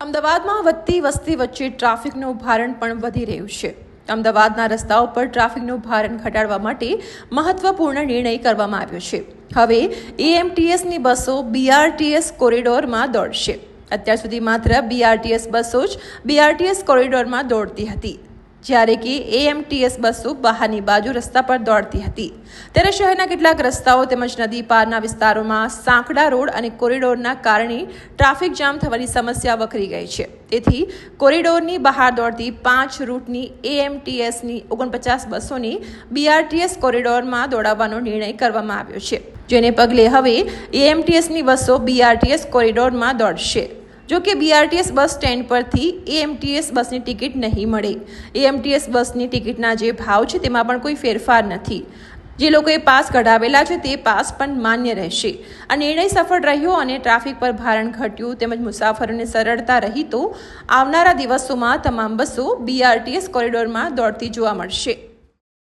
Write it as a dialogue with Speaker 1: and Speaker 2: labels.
Speaker 1: અમદાવાદમાં વધતી વસ્તી વચ્ચે ટ્રાફિકનું ભારણ પણ વધી રહ્યું છે. અમદાવાદના રસ્તાઓ પર ટ્રાફિકનું ભારણ ઘટાડવા માટે મહત્વપૂર્ણ નિર્ણય કરવામાં આવ્યો છે. હવે એએમટીએસની બસો બીઆરટીએસ કોરિડોરમાં દોડશે. અત્યાર સુધી માત્ર બીઆરટીએસ બસો જ બીઆરટીએસ કોરિડોરમાં દોડતી હતી. જ્યારે કે એએમટીએસ બસો બહારની બાજુ રસ્તા પર દોડતી હતી. ત્યારે શહેરના કેટલાક રસ્તાઓ તેમજ નદી પારના વિસ્તારોમાં સાંકડા રોડ અને કોરિડોરના કારણે ટ્રાફિક જામ થવાની સમસ્યા વકરી ગઈ છે. તેથી કોરિડોરની બહાર દોડતી પાંચ રૂટની એએમટીએસની ઓગણપચાસ બસોની બીઆરટીએસ કોરિડોરમાં દોડાવવાનો નિર્ણય કરવામાં આવ્યો છે. જેને પગલે હવે એએમટીએસની બસો બીઆરટીએસ કોરિડોરમાં દોડશે. જો કે બીઆરટીએસ બસ સ્ટેન્ડ પરથી એએમટીએસ બસની ટિકિટ નહીં મળે. એએમટીએસ બસની ટિકિટના જે ભાવ છે તેમાં પણ કોઈ ફેરફાર નથી. જે લોકોએ પાસ કઢાવેલા છે તે પાસ પણ માન્ય રહેશે. આ નિર્ણય સફળ રહ્યો અને ટ્રાફિક પર ભારણ ઘટ્યું તેમજ મુસાફરોને સરળતા રહી તો આવનારા દિવસોમાં તમામ બસો બીઆરટીએસ કોરિડોરમાં દોડતી જોવા મળશે.